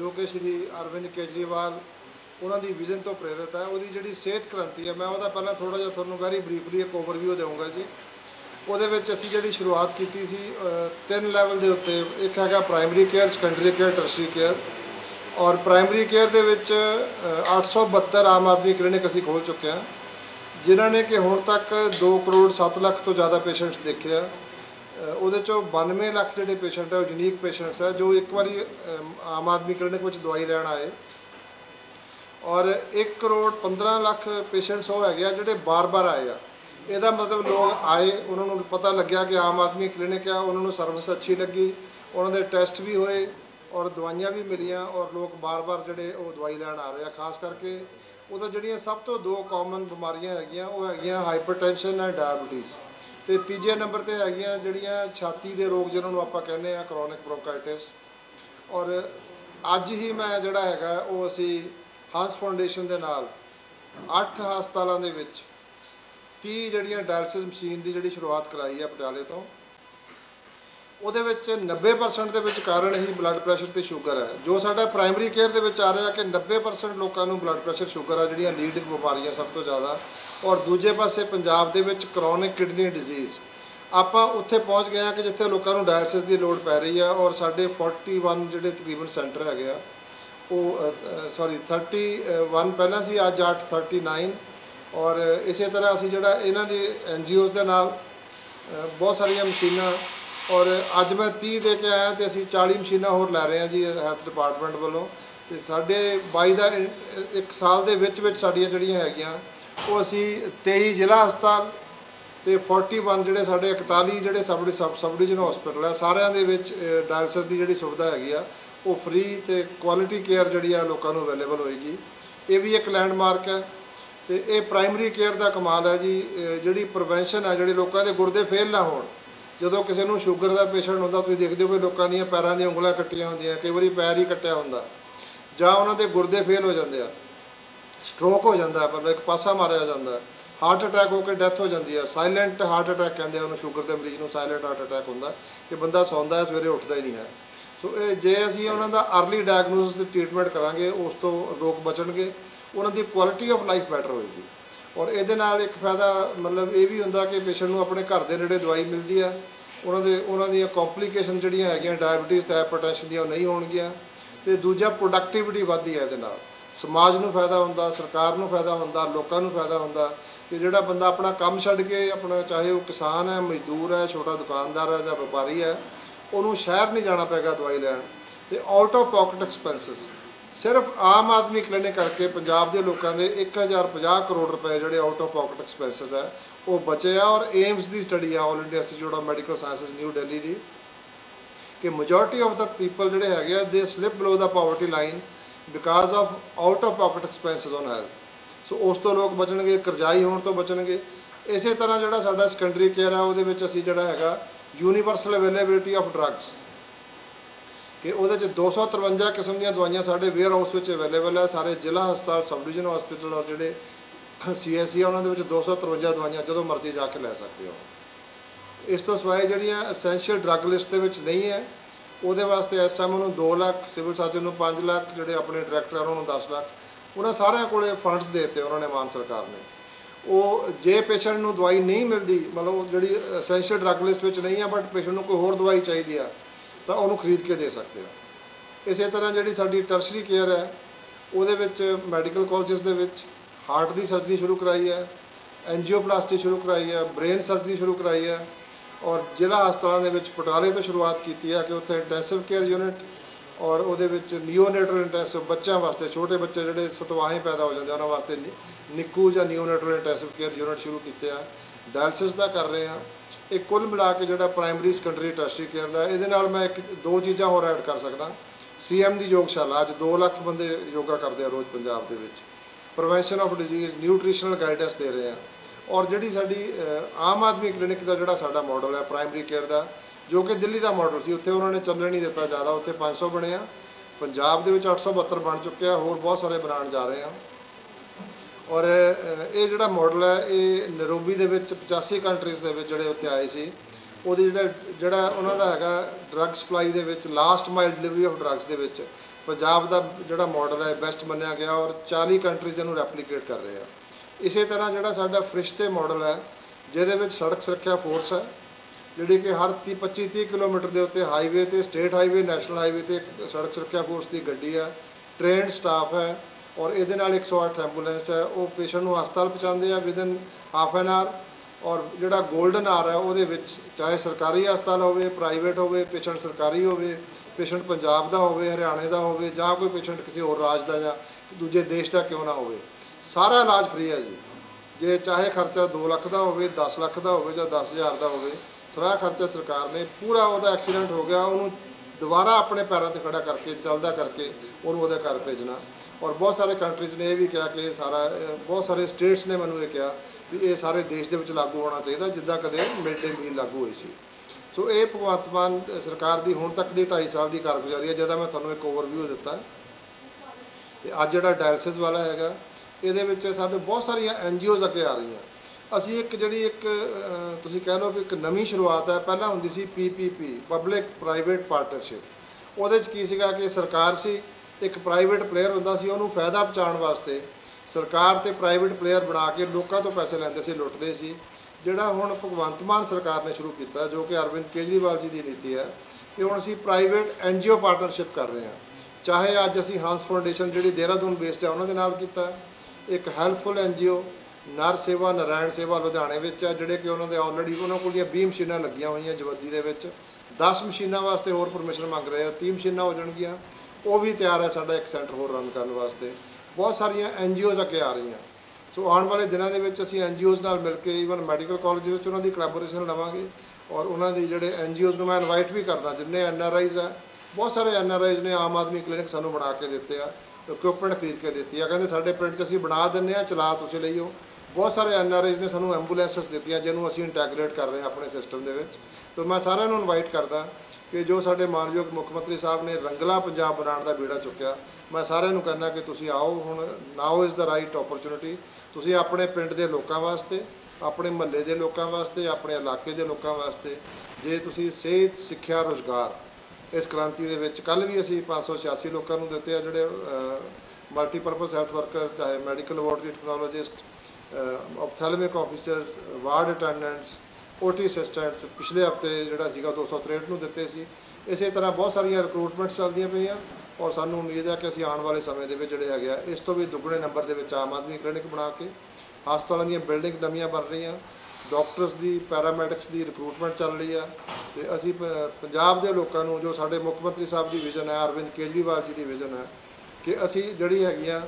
ਜੋ ਕਿ ਸ਼੍ਰੀ ਅਰਵਿੰਦ ਕੇਜਰੀਵਾਲ ਉਹਨਾਂ ਦੀ ਵਿਜ਼ਨ ਤੋਂ ਪ੍ਰੇਰਿਤ ਹੈ ਉਹਦੀ ਜਿਹੜੀ ਸਿਹਤ ਕ੍ਰਾਂਤੀ ਹੈ ਮੈਂ ਉਹਦਾ ਪਹਿਲਾਂ ਥੋੜਾ ਜਿਹਾ ਤੁਹਾਨੂੰ ਵੈਰੀ ਬਰੀਫਲੀ ਇੱਕ ਓਵਰਵਿਊ ਦੇਵਾਂਗਾ ਜੀ। ਉਹਦੇ ਵਿੱਚ ਅਸੀਂ ਜਿਹੜੀ ਸ਼ੁਰੂਆਤ ਕੀਤੀ ਸੀ ਤਿੰਨ ਲੈਵਲ ਦੇ ਉੱਤੇ ਇੱਕ ਹੈਗਾ primary care secondary care tertiary care ਔਰ ਪ੍ਰਾਇਮਰੀ ਕੇਅਰ ਦੇ ਵਿੱਚ ਅ, 872 ਆਮ ਆਦਮੀ ਕਲੀਨਿਕ ਅਸੀਂ ਖੋਲ ਚੁੱਕੇ ਹਾਂ ਜਿਨ੍ਹਾਂ ਨੇ ਕਿ ਹੁਣ ਤੱਕ 2 ਕਰੋੜ 7 ਲੱਖ ਤੋਂ ਜ਼ਿਆਦਾ ਪੇਸ਼ੈਂਟਸ ਦੇਖੇ ਆ ਉਹਦੇ ਚੋਂ 92 ਲੱਖ ਜਿਹੜੇ ਪੇਸ਼ੈਂਟ ਹੈ ਉਹ ਯੂਨੀਕ ਪੇਸ਼ੈਂਟਸ ਹੈ ਜੋ ਇੱਕ ਵਾਰੀ ਆਮ ਆਦਮੀ ਕਲੀਨਿਕ ਵਿੱਚ ਦਵਾਈ ਲੈਣ ਆਏ। ਔਰ 1 ਕਰੋੜ 15 ਲੱਖ ਪੇਸ਼ੈਂਟਸ ਉਹ ਹੈਗੇ ਆ ਜਿਹੜੇ ਬਾਰ-ਬਾਰ ਆਏ ਆ। ਇਹਦਾ ਮਤਲਬ ਲੋਕ ਆਏ, ਉਹਨਾਂ ਨੂੰ ਪਤਾ ਲੱਗਿਆ ਕਿ ਆਮ ਆਦਮੀ ਕਲੀਨਿਕ ਆ, ਉਹਨਾਂ ਨੂੰ ਸਰਵਿਸ ਅੱਛੀ ਲੱਗੀ, ਉਹਨਾਂ ਦੇ ਟੈਸਟ ਵੀ ਹੋਏ ਔਰ ਦਵਾਈਆਂ ਵੀ ਮਿਲੀਆਂ ਔਰ ਲੋਕ ਬਾਰ-ਬਾਰ ਜਿਹੜੇ ਉਹ ਦਵਾਈ ਲੈਣ ਆ ਰਹੇ ਆ। ਖਾਸ ਕਰਕੇ ਉਹਦਾ ਜਿਹੜੀਆਂ ਸਭ ਤੋਂ ਦੋ ਕਾਮਨ ਬਿਮਾਰੀਆਂ ਹੈਗੀਆਂ, ਉਹ ਹੈਗੀਆਂ ਹਾਈਪਰਟੈਂਸ਼ਨ ਐਂਡ ਡਾਇਬੀਟੀਜ਼ ਤੇ ਤੀਜੇ ਨੰਬਰ ਤੇ ਹੈਗੀਆਂ ਜਿਹੜੀਆਂ ਛਾਤੀ ਦੇ ਰੋਗ ਜਿਹਨਾਂ ਨੂੰ ਆਪਾਂ ਕਹਿੰਦੇ ਆ ਕਰੋਨਿਕ ਬ੍ਰੋਂਕਾਈਟਿਸ ਔਰ ਅੱਜ ਹੀ ਮੈਂ ਜਿਹੜਾ ਹੈਗਾ, ਉਹ ਅਸੀਂ ਹੰਸ ਫਾਊਂਡੇਸ਼ਨ ਦੇ ਨਾਲ 8 ਹਸਪਤਾਲਾਂ ਦੇ ਵਿੱਚ 30 ਜਿਹੜੀਆਂ ਡਾਇਲਸਿਸ ਮਸ਼ੀਨ ਦੀ ਜਿਹੜੀ ਸ਼ੁਰੂਆਤ ਕਰਾਈ ਹੈ ਪਟਿਆਲੇ ਤੋਂ। ਉਹਦੇ ਵਿੱਚ 90% ਦੇ ਵਿੱਚ ਕਾਰਨ ਹੀ ਬਲੱਡ ਪ੍ਰੈਸ਼ਰ ਤੇ ਸ਼ੂਗਰ ਹੈ। ਜੋ ਸਾਡਾ ਪ੍ਰਾਇਮਰੀ ਕੇਅਰ ਦੇ ਵਿੱਚ ਆ ਰਿਹਾ ਕਿ 90% ਲੋਕਾਂ ਨੂੰ ਬਲੱਡ ਪ੍ਰੈਸ਼ਰ ਸ਼ੂਗਰ ਆ ਜਿਹੜੀਆਂ ਲੀਡਿੰਗ ਬਿਮਾਰੀਆਂ ਸਭ ਤੋਂ ਜ਼ਿਆਦਾ। ਔਰ ਦੂਜੇ ਪਾਸੇ ਪੰਜਾਬ ਦੇ ਵਿੱਚ ਕ੍ਰੋਨਿਕ ਕਿਡਨੀ ਡਿਜ਼ੀਜ਼ ਆਪਾਂ ਉੱਥੇ ਪਹੁੰਚ ਗਏ ਆ ਕਿ ਜਿੱਥੇ ਲੋਕਾਂ ਨੂੰ ਡਾਇਲਸਿਸ ਦੀ ਲੋੜ ਪੈ ਰਹੀ ਆ ਔਰ ਸਾਡੇ 41 ਜਿਹੜੇ ਤਕਰੀਬਨ ਸੈਂਟਰ ਹੈਗੇ ਆ, ਉਹ ਸੌਰੀ 31 ਪਹਿਲਾਂ ਸੀ, ਅੱਜ 8 39 ਔਰ ਇਸੇ ਤਰ੍ਹਾਂ ਅਸੀਂ ਜਿਹੜਾ ਇਹਨਾਂ ਦੀ ਐਨਜੀਓਜ਼ ਦੇ ਨਾਲ ਬਹੁਤ ਸਾਰੀਆਂ ਮਸ਼ੀਨਾਂ ਔਰ ਅੱਜ ਮੈਂ 30 ਦੇ ਕੇ ਆਇਆ ਤੇ ਅਸੀਂ 40 ਮਸ਼ੀਨਾਂ ਹੋਰ ਲੈ ਰਹੇ ਹਾਂ ਜੀ ਹੈਲਥ ਡਿਪਾਰਟਮੈਂਟ ਵੱਲੋਂ। ਤੇ ਸਾਡੇ 22 ਦਾ ਇੱਕ ਸਾਲ ਦੇ ਵਿੱਚ ਵਿੱਚ ਸਾਡੀਆਂ ਜਿਹੜੀਆਂ ਹੈਗੀਆਂ, ਉਹ ਅਸੀਂ 23 ਜ਼ਿਲ੍ਹਾ ਹਸਪਤਾਲ ਤੇ 41 ਜਿਹੜੇ ਸਾਡੇ 41 ਜਿਹੜੇ ਸਬ ਸਬ ਸਬ ਡਿਵੀਜ਼ਨ ਹਸਪੀਟਲ ਆ, ਸਾਰਿਆਂ ਦੇ ਵਿੱਚ ਡਾਇਲਸਿਸ ਦੀ ਜਿਹੜੀ ਸੁਵਿਧਾ ਹੈਗੀ ਆ, ਉਹ ਫ੍ਰੀ ਤੇ ਕੁਆਲਿਟੀ ਕੇਅਰ ਜਿਹੜੀ ਆ ਲੋਕਾਂ ਨੂੰ ਅਵੇਲੇਬਲ ਹੋਏਗੀ। ਇਹ ਵੀ ਇੱਕ ਲੈਂਡਮਾਰਕ ਹੈ ਤੇ ਇਹ ਪ੍ਰਾਇਮਰੀ ਕੇਅਰ ਦਾ ਕਮਾਲ ਹੈ ਜੀ ਜਿਹੜੀ ਪ੍ਰੀਵੈਂਸ਼ਨ ਹੈ ਜਿਹੜੇ ਲੋਕਾਂ ਦੇ ਗੁਰਦੇ ਫੇਲ ਨਾ ਹੋਣ। ਜਦੋਂ ਕਿਸੇ ਨੂੰ ਸ਼ੂਗਰ ਦਾ ਪੇਸ਼ੈਂਟ ਹੁੰਦਾ, ਤੁਸੀਂ ਦੇਖਦੇ ਹੋ ਕਿ ਲੋਕਾਂ ਦੀਆਂ ਪੈਰਾਂ ਦੀਆਂ ਉਂਗਲਾਂ ਕੱਟੀਆਂ ਹੁੰਦੀਆਂ, ਕਈ ਵਾਰੀ ਪੈਰ ਹੀ ਕੱਟਿਆ ਹੁੰਦਾ। ਜਾਂ ਉਹਨਾਂ ਦੇ ਗੁਰਦੇ ਫੇਲ ਹੋ ਜਾਂਦੇ ਆ। ਸਟ੍ਰੋਕ ਹੋ ਜਾਂਦਾ, ਮਤਲਬ ਇੱਕ ਪਾਸਾ ਮਾਰਿਆ ਜਾਂਦਾ ਹਾਰਟ ਅਟੈਕ ਹੋ ਕੇ ਡੈਥ ਹੋ ਜਾਂਦੀ ਹੈ ਸਾਇਲੈਂਟ ਹਾਰਟ ਅਟੈਕ ਕਹਿੰਦੇ ਆ ਉਹਨੂੰ, ਸ਼ੂਗਰ ਦੇ ਮਰੀਜ਼ ਨੂੰ ਸਾਇਲੈਂਟ ਹਾਰਟ ਅਟੈਕ ਹੁੰਦਾ, ਕਿ ਬੰਦਾ ਸੌਂਦਾ ਹੈ, ਸਵੇਰੇ ਉੱਠਦਾ ਹੀ ਨਹੀਂ ਹੈ। ਸੋ ਇਹ ਜੇ ਅਸੀਂ ਉਹਨਾਂ ਦਾ ਅਰਲੀ ਡਾਇਗਨੋਸਿਸ ਤੇ ਟ੍ਰੀਟਮੈਂਟ ਕਰਾਂਗੇ, ਉਸ ਤੋਂ ਰੋਗ ਬਚਣਗੇ, ਉਹਨਾਂ ਦੀ ਕੁਆਲਿਟੀ ਆਫ ਲਾਈਫ ਬੈਟਰ ਹੋਏਗੀ। ਔਰ ਇਹਦੇ ਨਾਲ ਇੱਕ ਫਾਇਦਾ ਮਤਲਬ ਇਹ ਵੀ ਹੁੰਦਾ ਕਿ ਪੇਸ਼ੈਂਟ ਨੂੰ ਆਪਣੇ ਘਰ ਦੇ ਨੇੜੇ ਦਵਾਈ ਮਿਲਦੀ ਆ। ਉਹਨਾਂ ਦੇ, ਉਹਨਾਂ ਦੀਆਂ ਕੰਪਲਿਕੇਸ਼ਨ ਜਿਹੜੀਆਂ ਹੈਗੀਆਂ ਡਾਇਬੀਟੀਜ਼ ਤੇ ਹਾਈਪਰਟੈਂਸ਼ਨ ਦੀਆਂ ਉਹ ਨਹੀਂ ਹੋਣਗੀਆਂ। ਤੇ ਦੂਜਾ ਪ੍ਰੋਡਕਟਿਵਿਟੀ ਵਧਦੀ ਹੈ ਇਹਦੇ ਨਾਲ। ਸਮਾਜ ਨੂੰ ਫਾਇਦਾ ਹੁੰਦਾ, ਸਰਕਾਰ ਨੂੰ ਫਾਇਦਾ ਹੁੰਦਾ, ਲੋਕਾਂ ਨੂੰ ਫਾਇਦਾ ਹੁੰਦਾ ਕਿ ਜਿਹੜਾ ਬੰਦਾ ਆਪਣਾ ਕੰਮ ਛੱਡ ਕੇ ਆਪਣਾ ਚਾਹੇ ਉਹ ਕਿਸਾਨ ਹੈ, ਮਜ਼ਦੂਰ ਹੈ, ਛੋਟਾ ਦੁਕਾਨਦਾਰ ਹੈ ਜਾਂ ਵਪਾਰੀ ਹੈ, ਉਹਨੂੰ ਸ਼ਹਿਰ ਨਹੀਂ ਜਾਣਾ ਪਏਗਾ ਦਵਾਈ ਲੈਣ। ਤੇ ਆਊਟ ਆਫ ਪਾਕਟ ਐਕਸਪੈਂਸਸ ਸਿਰਫ ਆਮ ਆਦਮੀ ਕਲੀਨਿਕ ਕਰਕੇ ਪੰਜਾਬ ਦੇ ਲੋਕਾਂ ਦੇ 1050 ਕਰੋੜ ਰੁਪਏ ਜਿਹੜੇ ਆਊਟ ਆਫ ਪਾਕਟ ਐਕਸਪੈਂਸਸ ਹੈ, ਉਹ ਬਚੇ ਆ ਔਰ ਏਮਸ ਦੀ ਸਟੱਡੀ ਆ All India Institute of Medical Sciences New Delhi ਦੀ ਕਿ ਮੈਜੋਰਟੀ ਆਫ ਦਾ ਪੀਪਲ ਜਿਹੜੇ ਹੈਗੇ ਆ they slip below the poverty line because of out of pocket expenses on health so ਉਸ ਤੋਂ ਲੋਕ ਬਚਣਗੇ, ਕਰਜ਼ਾਈ ਹੋਣ ਤੋਂ ਬਚਣਗੇ। ਇਸੇ ਤਰ੍ਹਾਂ ਜਿਹੜਾ ਸਾਡਾ ਸੈਕੰਡਰੀ ਕੇਅਰ ਆ ਉਹਦੇ ਵਿੱਚ ਅਸੀਂ ਜਿਹੜਾ ਹੈਗਾ ਯੂਨੀਵਰਸਲ ਅਵੇਲੇਬਿਲਿਟੀ ਆਫ ਡਰੱਗਸ ਕਿ ਉਹਦੇ ਚ 253 ਕਿਸਮ ਦੀਆਂ ਦਵਾਈਆਂ ਸਾਡੇ ਵੇਅਰ ਹਾਊਸ ਵਿੱਚ ਅਵੇਲੇਬਲ ਹੈ ਸਾਰੇ ਜ਼ਿਲ੍ਹਾ ਹਸਪਤਾਲ ਸਬ ਡਿਵੀਜ਼ਨ ਹਸਪੀਟਲ ਔਰ ਜਿਹੜੇ ਸੀਐਸਸੀ ਆ, ਉਹਨਾਂ ਦੇ ਵਿੱਚ 253 ਦਵਾਈਆਂ ਜਦੋਂ ਮਰਜ਼ੀ ਜਾ ਕੇ ਲੈ ਸਕਦੇ ਹੋ। ਇਸ ਤੋਂ ਸਿਵਾਏ ਜਿਹੜੀਆਂ ਐਸੈਂਸ਼ੀਅਲ ਡਰੱਗ ਲਿਸਟ ਦੇ ਵਿੱਚ ਨਹੀਂ ਹੈ, ਉਹਦੇ ਵਾਸਤੇ ਐਸਐਮ ਨੂੰ 2 ਲੱਖ, ਸਿਵਲ ਸਰਜਨ ਨੂੰ 5 ਲੱਖ, ਜਿਹੜੇ ਆਪਣੇ ਡਾਇਰੈਕਟਰ ਆ, ਉਹਨਾਂ ਨੂੰ 10 ਲੱਖ। ਉਹਨਾਂ ਸਾਰਿਆਂ ਕੋਲੇ ਫੰਡਸ ਦੇ ਦਿੱਤੇ ਉਹਨਾਂ ਨੇ ਮਾਨ ਸਰਕਾਰ ਨੇ। ਉਹ ਜੇ ਪੇਸ਼ੈਂਟ ਨੂੰ ਦਵਾਈ ਨਹੀਂ ਮਿਲਦੀ, ਮਤਲਬ ਉਹ ਜਿਹੜੀ ਐਸੈਂਸ਼ੀਅਲ ਡਰੱਗ ਲਿਸਟ ਵਿੱਚ ਨਹੀਂ ਆ ਬਟ ਪੇਸ਼ੈਂਟ ਨੂੰ ਕੋਈ ਹੋਰ ਦਵਾਈ ਚਾਹੀਦੀ ਆ ਤਾਂ ਉਹਨੂੰ ਖਰੀਦ ਕੇ ਦੇ ਸਕਦੇ ਆ। ਇਸੇ ਤਰ੍ਹਾਂ ਜਿਹੜੀ ਸਾਡੀ ਟਰਸ਼ਰੀ ਕੇਅਰ ਹੈ, ਉਹਦੇ ਵਿੱਚ ਮੈਡੀਕਲ ਕਾਲਜਸ ਦੇ ਵਿੱਚ ਹਾਰਟ ਦੀ ਸਰਜਰੀ ਸ਼ੁਰੂ ਕਰਾਈ ਹੈ ਐਂਜੀਓਪਲਾਸਟੀ ਸ਼ੁਰੂ ਕਰਾਈ ਹੈ ਬ੍ਰੇਨ ਸਰਜਰੀ ਸ਼ੁਰੂ ਕਰਾਈ ਹੈ ਔਰ ਜ਼ਿਲ੍ਹਾ ਹਸਪਤਾਲਾਂ ਦੇ ਵਿੱਚ ਪਟਿਆਲੇ ਤੋਂ ਸ਼ੁਰੂਆਤ ਕੀਤੀ ਹੈ ਕਿ ਉੱਥੇ ਇੰਟੈਂਸਿਵ ਕੇਅਰ ਯੂਨਿਟ ਔਰ ਉਹਦੇ ਵਿੱਚ ਨਿਓਨੇਟਲ ਇੰਟੈਂਸਿਵ ਬੱਚਿਆਂ ਵਾਸਤੇ, ਛੋਟੇ ਬੱਚੇ ਜਿਹੜੇ ਸਤਵਾਹੇ ਪੈਦਾ ਹੋ ਜਾਂਦੇ ਉਹਨਾਂ ਵਾਸਤੇ ਨਿੱਕੂ ਜਾਂ ਨਿਓਨੇਟਲ ਇੰਟੈਂਸਿਵ ਕੇਅਰ ਯੂਨਿਟ ਸ਼ੁਰੂ ਕੀਤੇ ਆ। ਡਾਇਲਸਿਸ ਦਾ ਕਰ ਰਹੇ ਆ ਇਹ ਕੁੱਲ ਮਿਲਾ ਕੇ ਜਿਹੜਾ ਪ੍ਰਾਇਮਰੀ, ਸੈਕੰਡਰੀ ਟਰਸ਼ਰੀ ਕੇਅਰ ਦਾ, ਇਹਦੇ ਨਾਲ ਮੈਂ ਇੱਕ, ਦੋ ਚੀਜ਼ਾਂ ਹੋਰ ਐਡ ਕਰ ਸਕਦਾ। ਸੀਐਮ ਦੀ ਯੋਗਸ਼ਾਲਾ, ਅੱਜ 2 ਲੱਖ ਬੰਦੇ ਯੋਗਾ ਕਰਦੇ ਆ ਰੋਜ਼ ਪੰਜਾਬ ਦੇ ਵਿੱਚ। Prevention of disease nutritional guidance ਦੇ ਰਹੇ ਆ। ਔਰ ਜਿਹੜੀ ਸਾਡੀ ਆਮ ਆਦਮੀ ਕਲੀਨਿਕ ਦਾ ਜਿਹੜਾ ਸਾਡਾ ਮਾਡਲ ਹੈ ਪ੍ਰਾਇਮਰੀ ਕੇਅਰ ਦਾ, ਜੋ ਕਿ ਦਿੱਲੀ ਦਾ ਮਾਡਲ ਸੀ, ਉੱਥੇ ਉਹਨਾਂ ਨੇ ਚੱਲਣ ਨਹੀਂ ਦਿੱਤਾ ਜ਼ਿਆਦਾ, ਉੱਥੇ 500 ਬਣੇ ਆ। ਪੰਜਾਬ ਦੇ ਵਿੱਚ 872 ਬਣ ਚੁੱਕੇ ਆ, ਹੋਰ ਬਹੁਤ ਸਾਰੇ ਬਣਾਉਣ ਜਾ ਰਹੇ ਆ। ਔਰ ਇਹ ਜਿਹੜਾ ਮਾਡਲ ਹੈ, ਇਹ ਨੈਰੋਬੀ ਦੇ ਵਿੱਚ 85 ਕੰਟਰੀਜ਼ ਦੇ ਵਿੱਚ ਜਿਹੜੇ ਉੱਥੇ ਆਏ ਸੀ, ਉਹਦੇ ਜਿਹੜਾ ਜਿਹੜਾ ਉਹਨਾਂ ਦਾ ਹੈਗਾ ਡਰੱਗ ਸਪਲਾਈ ਦੇ ਵਿੱਚ last mile delivery of drugs ਦੇ ਵਿੱਚ, ਪੰਜਾਬ ਦਾ ਜਿਹੜਾ ਮਾਡਲ ਹੈ ਬੈਸਟ ਮੰਨਿਆ ਗਿਆ ਔਰ 40 ਕੰਟਰੀਜ਼ ਇਹਨੂੰ ਰੈਪਲੀਕੇਟ ਕਰ ਰਹੇ ਆ। ਇਸੇ ਤਰ੍ਹਾਂ ਜਿਹੜਾ ਸਾਡਾ ਫਰਿਸ਼ਤੇ ਮਾਡਲ ਹੈ, ਜਿਹਦੇ ਵਿੱਚ ਸੜਕ ਸੁਰੱਖਿਆ ਫੋਰਸ ਹੈ, ਜਿਹੜੀ ਕਿ ਹਰ 30 25 30 ਕਿਲੋਮੀਟਰ ਦੇ ਉੱਤੇ ਹਾਈਵੇ ਤੇ ਸਟੇਟ ਹਾਈਵੇ ਨੈਸ਼ਨਲ ਹਾਈਵੇ ਤੇ ਸੜਕ ਸੁਰੱਖਿਆ ਫੋਰਸ ਦੀ ਗੱਡੀ ਹੈ ਟ੍ਰੇਨਡ ਸਟਾਫ ਹੈ ਔਰ ਇਹਦੇ ਨਾਲ 108 ਐਂਬੂਲੈਂਸ ਹੈ। ਉਹ ਪੇਸ਼ੈਂਟ ਨੂੰ ਹਸਪਤਾਲ ਪਹੁੰਚਾਉਂਦੇ ਆ ਵਿਦਨ ਹਾਫ ਐਨ ਆਰ ਔਰ ਜਿਹੜਾ 골ਡਨ ਆਰ ਹੈ, ਉਹਦੇ ਵਿੱਚ ਚਾਹੇ ਸਰਕਾਰੀ ਹਸਪਤਾਲ ਹੋਵੇ ਪ੍ਰਾਈਵੇਟ ਹੋਵੇ, ਪੇਸ਼ੈਂਟ ਸਰਕਾਰੀ ਹੋਵੇ, ਪੇਸ਼ੈਂਟ ਪੰਜਾਬ ਦਾ ਹੋਵੇ, ਹਰਿਆਣੇ ਦਾ ਹੋਵੇ ਜਾਂ ਕੋਈ ਪੇਸ਼ੈਂਟ ਕਿਸੇ ਹੋਰ ਰਾਜ ਦਾ ਜਾਂ ਦੂਜੇ ਦੇਸ਼ ਦਾ ਕਿਉਂ ਨਾ ਹੋਵੇ। ਸਾਰਾ ਇਲਾਜ ਫ੍ਰੀ ਹੈ ਜੀ। ਜੇ ਚਾਹੇ ਖਰਚਾ 2 ਲੱਖ ਦਾ ਹੋਵੇ 10 ਲੱਖ ਦਾ ਹੋਵੇ ਜਾਂ 10000 ਦਾ ਹੋਵੇ, ਸਾਰਾ ਖਰਚਾ ਸਰਕਾਰ ਨੇ ਪੂਰਾ ਉਹਦਾ ਐਕਸੀਡੈਂਟ ਹੋ ਗਿਆ। ਉਹਨੂੰ ਦੁਬਾਰਾ ਆਪਣੇ ਪੈਰਾਂ ਤੇ ਖੜਾ ਕਰਕੇ, ਚੱਲਦਾ ਕਰਕੇ ਉਹਨੂੰ ਉਹਦੇ ਘਰ ਭੇਜਣਾ। ਔਰ ਬਹੁਤ ਸਾਰੇ ਕੰਟਰੀਜ਼ ਨੇ ਇਹ ਵੀ ਕਿਹਾ ਕਿ ਸਾਰਾ ਬਹੁਤ ਸਾਰੇ ਸਟੇਟਸ ਨੇ ਮੈਨੂੰ ਇਹ ਕਿਹਾ ਵੀ ਇਹ ਸਾਰੇ ਦੇਸ਼ ਦੇ ਵਿੱਚ ਲਾਗੂ ਹੋਣਾ ਚਾਹੀਦਾ, ਜਿੱਦਾਂ ਕਦੇ ਮਿਡ ਡੇ ਮੀਲ ਲਾਗੂ ਹੋਈ ਸੀ। ਸੋ ਇਹ ਭਗਵੰਤ ਮਾਨ ਸਰਕਾਰ ਦੀ ਹੁਣ ਤੱਕ ਦੀ 2.5 ਸਾਲ ਦੀ ਕਾਰਗੁਜ਼ਾਰੀ ਹੈ, ਜਿਹਦਾ ਮੈਂ ਤੁਹਾਨੂੰ ਇੱਕ ਓਵਰਵਿਊ ਦਿੱਤਾ। ਤੇ ਅੱਜ ਜਿਹੜਾ ਡਾਇਲਸਿਸ ਵਾਲਾ ਹੈਗਾ, ਇਹਦੇ ਵਿੱਚ ਸਾਡੇ ਬਹੁਤ ਸਾਰੀਆਂ ਐਨਜੀਓਜ਼ ਅੱਗੇ ਆ ਰਹੀਆਂ। ਅਸੀਂ ਇੱਕ ਜਿਹੜੀ ਇੱਕ ਤੁਸੀਂ ਕਹਿ ਲਓ ਕਿ ਇੱਕ ਨਵੀਂ ਸ਼ੁਰੂਆਤ ਹੈ, ਪਹਿਲਾਂ ਹੁੰਦੀ ਸੀ ਪੀਪੀਪੀ ਪਬਲਿਕ ਪ੍ਰਾਈਵੇਟ ਪਾਰਟਨਰਸ਼ਿਪ ਉਹਦੇ 'ਚ ਕੀ ਸੀਗਾ ਕਿ ਸਰਕਾਰ ਸੀ ਇੱਕ ਪ੍ਰਾਈਵੇਟ ਪਲੇਅਰ ਹੁੰਦਾ ਸੀ, ਉਹਨੂੰ ਫਾਇਦਾ ਪਹੁੰਚਾਉਣ ਵਾਸਤੇ ਸਰਕਾਰ ਤੇ ਪ੍ਰਾਈਵੇਟ ਪਲੇਅਰ ਬਣਾ ਕੇ ਲੋਕਾਂ ਤੋਂ ਪੈਸੇ ਲੈਂਦੇ ਸੀ, ਲੁੱਟਦੇ ਸੀ। ਜਿਹੜਾ ਹੁਣ ਭਗਵੰਤ ਮਾਨ ਸਰਕਾਰ ਨੇ ਸ਼ੁਰੂ ਕੀਤਾ, ਜੋ ਕਿ ਅਰਵਿੰਦ ਕੇਜਰੀਵਾਲ ਜੀ ਦੀ ਨੀਤੀ ਹੈ ਕਿ ਹੁਣ ਅਸੀਂ ਪ੍ਰਾਈਵੇਟ ਐਨਜੀਓ ਪਾਰਟਨਰਸ਼ਿਪ ਕਰ ਰਹੇ ਹਾਂ। ਚਾਹੇ ਅੱਜ ਅਸੀਂ ਹਾਂਸ ਫਾਊਂਡੇਸ਼ਨ ਜਿਹੜੀ ਦੇਹਰਾਦੂਨ ਬੇਸਡ ਹੈ, ਉਹਨਾਂ ਦੇ ਨਾਲ ਕੀਤਾ। ਇੱਕ ਹੈਲਪਫੁਲ ਐਨਜੀਓ ਨਰ ਸੇਵਾ, ਨਾਰਾਇਣ ਸੇਵਾ ਲੁਧਿਆਣੇ ਵਿੱਚ ਹੈ, ਜਿਹੜੇ ਕਿ ਉਹਨਾਂ ਦੇ ਆਲਰੇਡੀ ਉਹਨਾਂ ਕੋਲ ਦੀਆਂ 20 ਮਸ਼ੀਨਾਂ ਲੱਗੀਆਂ ਹੋਈਆਂ ਜਵੱਦੀ ਦੇ ਵਿੱਚ। 10 ਮਸ਼ੀਨਾਂ ਵਾਸਤੇ ਹੋਰ ਪਰਮਿਸ਼ਨ ਮੰਗ ਰਹੇ ਆ 30 ਮਸ਼ੀਨਾਂ ਹੋ ਜਾਣਗੀਆਂ। ਉਹ ਵੀ ਤਿਆਰ ਹੈ ਸਾਡਾ ਇੱਕ ਸੈਂਟਰ ਹੋਰ ਰਨ ਕਰਨ ਵਾਸਤੇ। ਬਹੁਤ ਸਾਰੀਆਂ ਐੱਨ ਜੀ ਓਜ਼ ਅੱਗੇ ਆ ਰਹੀਆਂ। ਸੋ ਆਉਣ ਵਾਲੇ ਦਿਨਾਂ ਦੇ ਵਿੱਚ ਅਸੀਂ ਐੱਨ ਜੀ ਓਜ਼ ਨਾਲ ਮਿਲ ਕੇ ਈਵਨ ਮੈਡੀਕਲ ਕਾਲਜ ਵਿੱਚ ਉਹਨਾਂ ਦੀ ਕੋਲੈਬੋਰੇਸ਼ਨ ਲਵਾਂਗੇ ਔਰ ਉਹਨਾਂ ਦੀ ਜਿਹੜੇ ਐੱਨ ਜੀ ਓਜ਼ ਨੂੰ ਮੈਂ ਇਨਵਾਈਟ ਵੀ ਕਰਦਾ, ਜਿੰਨੇ ਐੱਨ ਆਰ ਆਈਜ਼ ਆ ਬਹੁਤ ਸਾਰੇ ਐੱਨ ਆਰ ਆਈਜ਼ ਨੇ ਆਮ ਆਦਮੀ ਕਲੀਨਿਕ ਸਾਨੂੰ ਬਣਾ ਕੇ ਦਿੱਤੇ ਆ ਇਕਵਿਪਮੈਂਟ ਖਰੀਦ ਕੇ ਦਿੱਤੀ ਆ। ਕਹਿੰਦੇ ਸਾਡੇ ਪਿੰਡ 'ਚ ਅਸੀਂ ਬਣਾ ਦਿੰਨੇ ਆ, ਚਲਾ ਤੁਸੀਂ ਲਈਓ। ਬਹੁਤ ਸਾਰੇ ਐੱਨ ਆਰ ਆਈਜ਼ ਨੇ ਸਾਨੂੰ ਐਂਬੂਲੈਂਸਸ ਦਿੱਤੀਆਂ, ਜਿਹਨੂੰ ਅਸੀਂ ਇੰਟੈਗਰੇਟ ਕਰ ਰਹੇ ਹਾਂ ਆਪਣੇ ਸਿਸਟਮ ਦੇ ਵਿੱਚ। ਤੇ ਮੈਂ ਸਾਰਿਆਂ ਨੂੰ ਇਨਵਾਈਟ ਕਰਦਾ ਕਿ ਜੋ ਸਾਡੇ ਮਾਨਯੋਗ ਮੁੱਖ ਮੰਤਰੀ ਸਾਹਿਬ ਨੇ ਰੰਗਲਾ ਪੰਜਾਬ ਬਣਾਉਣ ਦਾ ਬੀੜਾ ਚੁੱਕਿਆ, ਮੈਂ ਸਾਰਿਆਂ ਨੂੰ ਕਹਿੰਦਾ ਕਿ ਤੁਸੀਂ ਆਓ ਹੁਣ now is the right opportunity ਤੁਸੀਂ ਆਪਣੇ ਪਿੰਡ ਦੇ ਲੋਕਾਂ ਵਾਸਤੇ, ਆਪਣੇ ਮਹੱਲੇ ਦੇ ਲੋਕਾਂ ਵਾਸਤੇ, ਆਪਣੇ ਇਲਾਕੇ ਦੇ ਲੋਕਾਂ ਵਾਸਤੇ, ਜੇ ਤੁਸੀਂ ਸਿਹਤ, ਸਿੱਖਿਆ, ਰੋਜ਼ਗਾਰ, ਇਸ ਕ੍ਰਾਂਤੀ ਦੇ ਵਿੱਚ ਕੱਲ ਵੀ ਅਸੀਂ 586 ਲੋਕਾਂ ਨੂੰ ਦਿੱਤੇ ਆ ਜਿਹੜੇ ਮਲਟੀਪਰਪਸ ਹੈਲਥ ਵਰਕਰ ਚਾਹੇ ਮੈਡੀਕਲ ਵਾਰਡ ਦੀ technologist ophthalmic officers ward attendants OT assistants ਪਿਛਲੇ ਹਫ਼ਤੇ ਜਿਹੜਾ ਸੀਗਾ 263 ਨੂੰ ਦਿੱਤੇ ਸੀ। ਇਸੇ ਤਰ੍ਹਾਂ ਬਹੁਤ ਸਾਰੀਆਂ ਰਿਕਰੂਟਮੈਂਟਸ ਚੱਲਦੀਆਂ ਪਈਆਂ ਔਰ ਸਾਨੂੰ ਉਮੀਦ ਹੈ ਕਿ ਅਸੀਂ ਆਉਣ ਵਾਲੇ ਸਮੇਂ ਦੇ ਵਿੱਚ ਜਿਹੜੇ ਹੈਗੇ ਆ, ਇਸ ਤੋਂ ਵੀ ਦੁੱਗਣੇ ਨੰਬਰ ਦੇ ਵਿੱਚ ਆਮ ਆਦਮੀ ਕਲੀਨਿਕ ਬਣਾ ਕੇ ਹਸਪਤਾਲਾਂ ਦੀਆਂ ਬਿਲਡਿੰਗ ਨਵੀਆਂ ਬਣ ਰਹੀਆਂ ਡਾਕਟਰਸ ਦੀ ਪੈਰਾਮੈਡਿਕਸ ਦੀ ਰਿਕਰੂਟਮੈਂਟ ਚੱਲ ਰਹੀ ਆ ਤੇ ਅਸੀਂ ਪ- ਪੰਜਾਬ ਦੇ ਲੋਕਾਂ ਨੂੰ ਜੋ ਸਾਡੇ ਮੁੱਖ ਮੰਤਰੀ ਸਾਹਿਬ ਦੀ ਵਿਜ਼ਨ ਹੈ, ਅਰਵਿੰਦ ਕੇਜਰੀਵਾਲ ਜੀ ਦੀ ਵਿਜ਼ਨ ਹੈ ਕਿ ਅਸੀਂ ਜਿਹੜੀ ਹੈਗੀਆਂ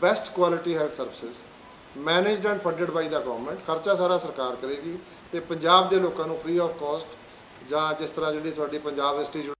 best quality health services managed and funded by the government ਖਰਚਾ ਸਾਰਾ ਸਰਕਾਰ ਕਰੇਗੀ ਤੇ ਪੰਜਾਬ ਦੇ ਲੋਕਾਂ ਨੂੰ ਫ੍ਰੀ ਆਫ ਕਾਸਟ ਜਾਂ ਜਿਸ ਤਰ੍ਹਾਂ ਜਿਹੜੀ ਤੁਹਾਡੀ ਪੰਜਾਬ ਇੰਸਟੀਚਿਊਟ